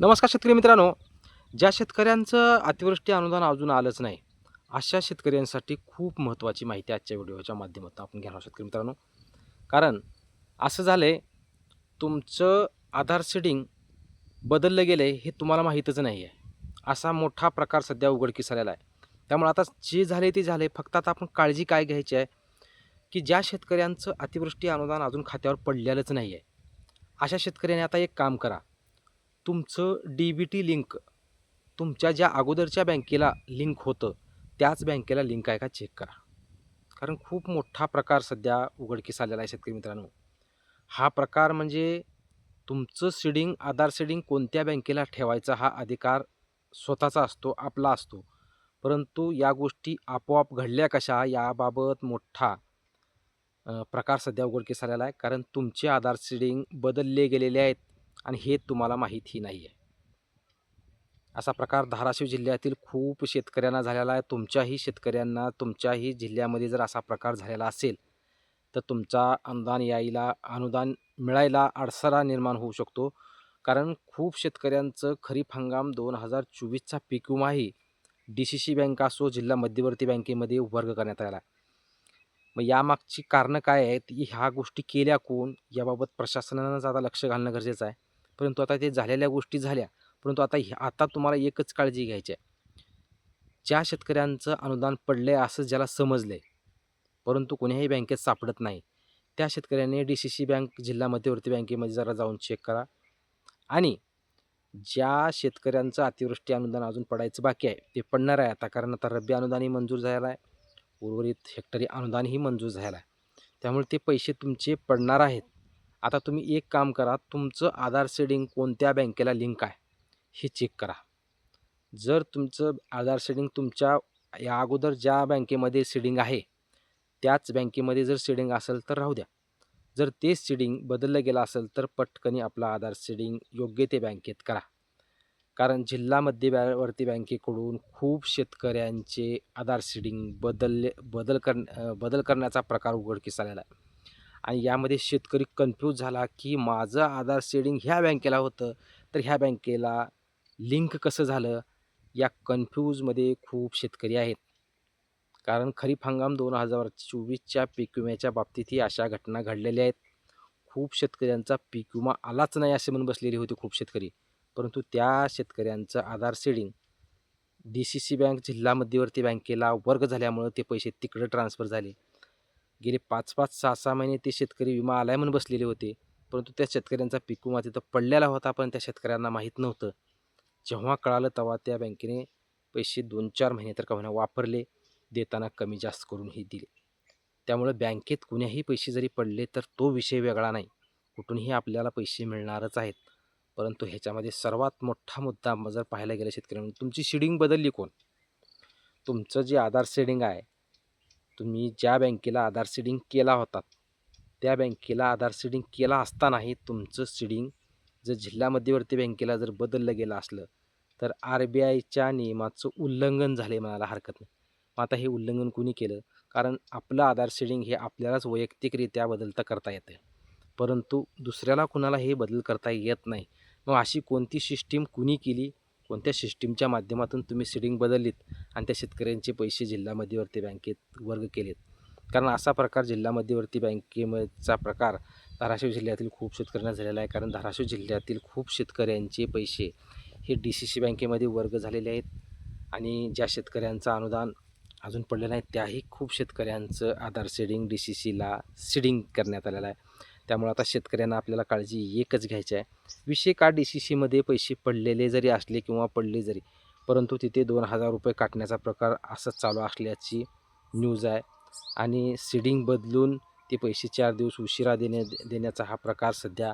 नमस्कार शेतकरी मित्रांनो. ज्या शेतकऱ्यांचं अतिवृष्टी अनुदान अजून आलंच नाही अशा शेतकऱ्यांसाठी खूप महत्त्वाची माहिती आजच्या व्हिडिओच्या माध्यमातून आपण घेणार शेतकरी मित्रांनो. कारण असं झालं आहे तुमचं आधार सीडिंग बदललं गेलं आहे हे तुम्हाला माहीतच नाही आहे असा मोठा प्रकार सध्या उघडकीस आलेला आहे. त्यामुळे आता जे झाले ते झाले फक्त आता आपण काळजी काय घ्यायची आहे की ज्या शेतकऱ्यांचं अतिवृष्टी अनुदान अजून खात्यावर पडलेलंच नाही आहे अशा शेतकऱ्याने आता एक काम करा. तुमचं डी बी टी लिंक तुमच्या ज्या अगोदरच्या बँकेला लिंक होतं त्याच बँकेला लिंक आहे का? चेक करा. कारण खूप मोठा प्रकार सध्या उघडकीस आलेला आहे शेतकरी मित्रांनो. हा प्रकार म्हणजे तुमचं सीडिंग आधार सीडिंग कोणत्या बँकेला ठेवायचा हा अधिकार स्वतःचा असतो आपला असतो. परंतु या गोष्टी आपोआप घडल्या कशा याबाबत मोठा प्रकार सध्या उघडकीस आलेला आहे. कारण तुमचे आधार सीडिंग बदलले गेलेले आहेत. आणि हे तुम्हाला माहिती नाही आहे असा प्रकार धाराशिव जिल्ह्यातील खूप शेतकऱ्यांना झालेला आहे. तुमच्याही शेतकऱ्यांना तुमच्याही जिल्ह्यामध्ये जर असा प्रकार झालेला असेल तर तुमचा अनुदान यायला अनुदान मिळायला अडसरा निर्माण होऊ शकतो. कारण खूप शेतकऱ्यांचं खरीप हंगाम दोन हजार चोवीसचा पीक विमाही डी सी सी बँक असो जिल्हा मध्यवर्ती बँकेमध्ये वर्ग करण्यात आला. मग यामागची कारणं काय आहेत? ह्या गोष्टी केल्या कोण? याबाबत प्रशासनानंच आता लक्ष घालणं गरजेचं आहे. परंतु आता ते झालेल्या गोष्टी झाल्या. परंतु आता हे आता तुम्हाला एकच काळजी घ्यायची आहे. ज्या शेतकऱ्यांचं अनुदान पडलं आहे असं ज्याला समजलं आहे परंतु कोण्याही बँकेत सापडत नाही त्या शेतकऱ्याने डी सी सी बँक जिल्हा मध्यवर्ती बँकेमध्ये जरा जाऊन चेक करा. आणि ज्या शेतकऱ्यांचं अतिवृष्टी अनुदान अजून पडायचं बाकी आहे ते पडणार आहे आता. कारण आता रब्बी अनुदानही मंजूर झालेलं आहे. उर्वरित हेक्टरी अनुदानही मंजूर झालं आहे. त्यामुळे ते पैसे तुमचे पडणार आहेत. आता तुम्ही एक काम करा तुमचं आधार सेडिंग कोणत्या बँकेला लिंक आहे हे चेक करा. जर तुमचं आधार सेडिंग तुमच्या या अगोदर ज्या बँकेमध्ये सीडिंग आहे त्याच बँकेमध्ये जर सीडिंग असेल तर राहू द्या. जर ते सीडिंग बदललं गेलं असेल तर पटकनी आपला आधार सीडिंग योग्य ते बँकेत करा. कारण जिल्हा मध्यवर्ती बँकेकडून खूप शेतकऱ्यांचे आधार सीडिंग बदलले बदल कर बदल करण्याचा प्रकार उघडकीस आलेला आहे. आणि यामध्ये शेतकरी कन्फ्यूज झाला की माझं आधार सेडिंग ह्या बँकेला होतं. तर ह्या बँकेला लिंक कसं झालं? या कन्फ्यूजमध्ये खूप शेतकरी आहेत. कारण खरीप हंगाम दोन हजार चोवीसच्या पीक विम्याच्या बाबतीतही अशा घटना घडलेल्या आहेत. खूप शेतकऱ्यांचा पीक विमा आलाच नाही असे म्हणून बसलेले होते खूप शेतकरी. परंतु त्या शेतकऱ्यांचं Aadhaar seeding D C C bank जिल्हा मध्यवर्ती बँकेला वर्ग झाल्यामुळं ते पैसे तिकडे ट्रान्सफर झाले. गेले पाच पाच सहा सहा महिने ते शेतकरी विमा आलाय म्हणून बसलेले होते. परंतु त्या शेतकऱ्यांचा पीक विमा तिथं पडलेला होता पण त्या शेतकऱ्यांना माहीत नव्हतं. जेव्हा कळालं तेव्हा त्या बँकेने पैसे दोन चार महिने तर का वापरले देताना कमी जास्त करूनही दिले. त्यामुळे बँकेत कुण्याही पैसे जरी पडले तर तो विषय वेगळा नाही. कुठूनही आपल्याला पैसे मिळणारच आहेत. परंतु ह्याच्यामध्ये सर्वात मोठा मुद्दा जर पाहायला गेलं शेतकऱ्यांना तुमची शिडिंग बदलली कोण? तुमचं जे आधार शेडिंग आहे तुम्ही ज्या बँकेला आधार सीडिंग केला होता त्या बँकेला आधार सीडिंग केला असतानाही तुमचं सीडिंग जर जिल्हा मध्यवर्ती बँकेला जर बदललं गेलं असलं तर आर बी आयच्या नियमाचं उल्लंघन झाले म्हणायला हरकत नाही. मग आता हे उल्लंघन कुणी केलं? कारण आपलं आधार सीडिंग हे आपल्यालाच वैयक्तिकरित्या बदलता करता येते परंतु दुसऱ्याला कुणाला हे बदल करता येत नाही. मग अशी कोणती सिस्टीम कुणी केली? कोणत्या सिस्टीमच्या माध्यमातून तुम्ही सीडिंग बदललीत आणि त्या शेतकऱ्यांचे पैसे जिल्हा मध्यवर्ती बँकेत वर्ग केलेत? कारण असा प्रकार जिल्हा मध्यवर्ती बँकेचा प्रकार धाराशिव जिल्ह्यातील खूप शेतकऱ्यांना झालेला आहे. कारण धाराशिव जिल्ह्यातील खूप शेतकऱ्यांचे पैसे हे डी सी सी बँकेमध्ये वर्ग झालेले आहेत. आणि ज्या शेतकऱ्यांचं अनुदान अजून पडलेलं नाही त्याही खूप शेतकऱ्यांचं आधार सीडिंग डी सी सीला सीडिंग करण्यात आलेलं आहे. त्यामुळे आता शेतकऱ्यांना आपल्याला काळजी एकच घ्यायची आहे. विषय का डी सी सीमध्ये पैसे पडलेले जरी असले किंवा पडले जरी परंतु तिथे दोन हजार रुपये काटण्याचा प्रकार असंच चालू असल्याची न्यूज आहे. आणि सीडिंग बदलून ते पैसे चार दिवस उशिरा देण्या देण्याचा हा प्रकार सध्या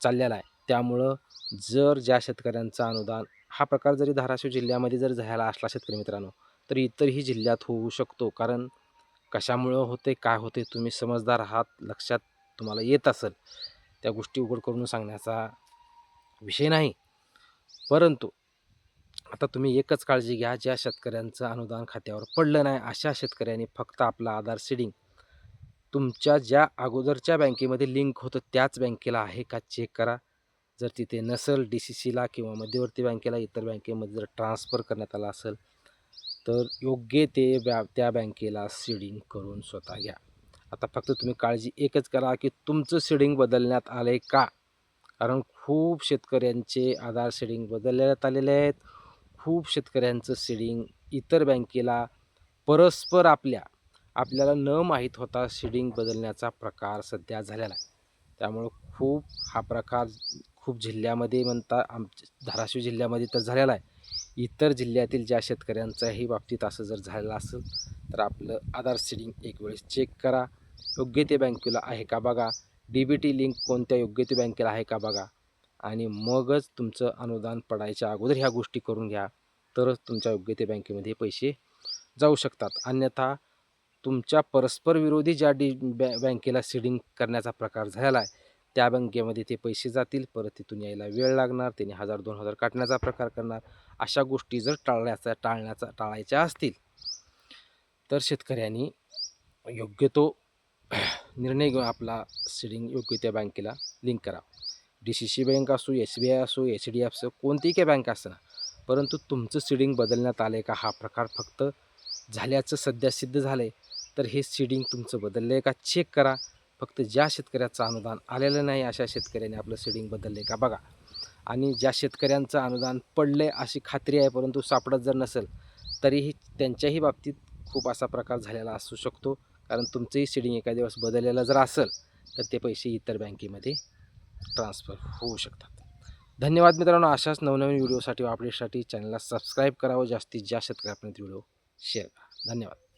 चाललेला आहे. त्यामुळं जर ज्या शेतकऱ्यांचं अनुदान हा प्रकार जरी धाराशिव जिल्ह्यामध्ये जर झाला असला शेतकरी मित्रांनो तर इतरही जिल्ह्यात होऊ शकतो. कारण कशामुळं होते काय होते तुम्ही समजदार आहात लक्षात तुम्हाला येत असेल त्या गोष्टी उघड करून सांगण्याचा विषय नाही. परंतु आता तुम्ही एकच काळजी घ्या ज्या शेतकऱ्यांचं अनुदान खात्यावर पडलं नाही अशा शेतकऱ्यांनी फक्त आपला आधार सीडिंग तुमच्या ज्या अगोदरच्या बँकेमध्ये लिंक होतं त्याच बँकेला आहे का चेक करा. जर तिथे नसेल डी सी सीला किंवा मध्यवर्ती बँकेला इतर बँकेमध्ये जर ट्रान्सफर करण्यात आला असेल तर योग्य ते बॅ त्या बँकेला सीडिंग करून स्वतः घ्या. आता फक्त तुम्ही काळजी एकच करा की तुमचं सीडिंग बदलण्यात आलं आहे का? कारण खूप शेतकऱ्यांचे आधार सीडिंग बदलण्यात आलेले आहेत. खूप शेतकऱ्यांचं सीडिंग इतर बँकेला परस्पर आपल्या आपल्याला न माहीत होता सीडिंग बदलण्याचा प्रकार सध्या झालेला आहे. त्यामुळं खूप हा प्रकार खूप जिल्ह्यामध्ये म्हणता आमच्या धाराशिव जिल्ह्यामध्ये तर झालेला आहे. इतर जिल्ह्यातील ज्या शेतकऱ्यांच्याही बाबतीत असं जर झालेलं असेल तर आपलं आधार सीडिंग एक वेळेस चेक करा. योग्य ते बँकेला आहे का बघा? डी बी टी लिंक कोणत्या योग्य ते बँकेला आहे का बघा? आणि मगच तुमचं अनुदान पडायच्या अगोदर ह्या गोष्टी करून घ्या. तरच तुमच्या योग्य ते बँकेमध्ये पैसे जाऊ शकतात. अन्यथा तुमच्या परस्पर विरोधी ज्या डी बॅ बँकेला सीडिंग करण्याचा प्रकार झालेला आहे त्या बँकेमध्ये ते पैसे जातील. परत तिथून यायला वेळ लागणार. त्याने हजार दोन हजार काटण्याचा प्रकार करणार. अशा गोष्टी जर टाळण्याचा टाळण्याचा टाळायच्या असतील तर शेतकऱ्यांनी योग्य तो निर्णय घेऊन आपला सीडिंग योग्य त्या बँकेला लिंक करा. डी सी सी बँक असो एस बी आय असो एच डी एफ असो कोणतीही काय बँक असताना ना परंतु तुमचं सीडिंग बदलण्यात आलं आहे का? हा प्रकार फक्त झाल्याचं सध्या सिद्ध झालं आहे तर हे सीडिंग तुमचं बदललं आहे का? चेक करा. फक्त ज्या शेतकऱ्याचं अनुदान आलेलं नाही अशा शेतकऱ्याने आपलं सीडिंग बदललं आहे का? बघा. आणि ज्या शेतकऱ्यांचं अनुदान पडलं आहे अशी खात्री आहे परंतु सापडत जर नसेल तरीही त्यांच्याही बाबतीत खूप असा प्रकार झालेला असू शकतो. कारण तुमचंही सीडिंग एखाद्या दिवस बदललेलं जर असेल तर ते पैसे इतर बँकेमध्ये ट्रान्सफर होऊ शकतात. धन्यवाद मित्रांनो. अशाच नवनवीन व्हिडिओसाठी व अपडेटसाठी चॅनलला सबस्क्राईब करावं जास्तीत जास्त शेतकऱ्यापर्यंत व्हिडिओ शेअर करा. धन्यवाद.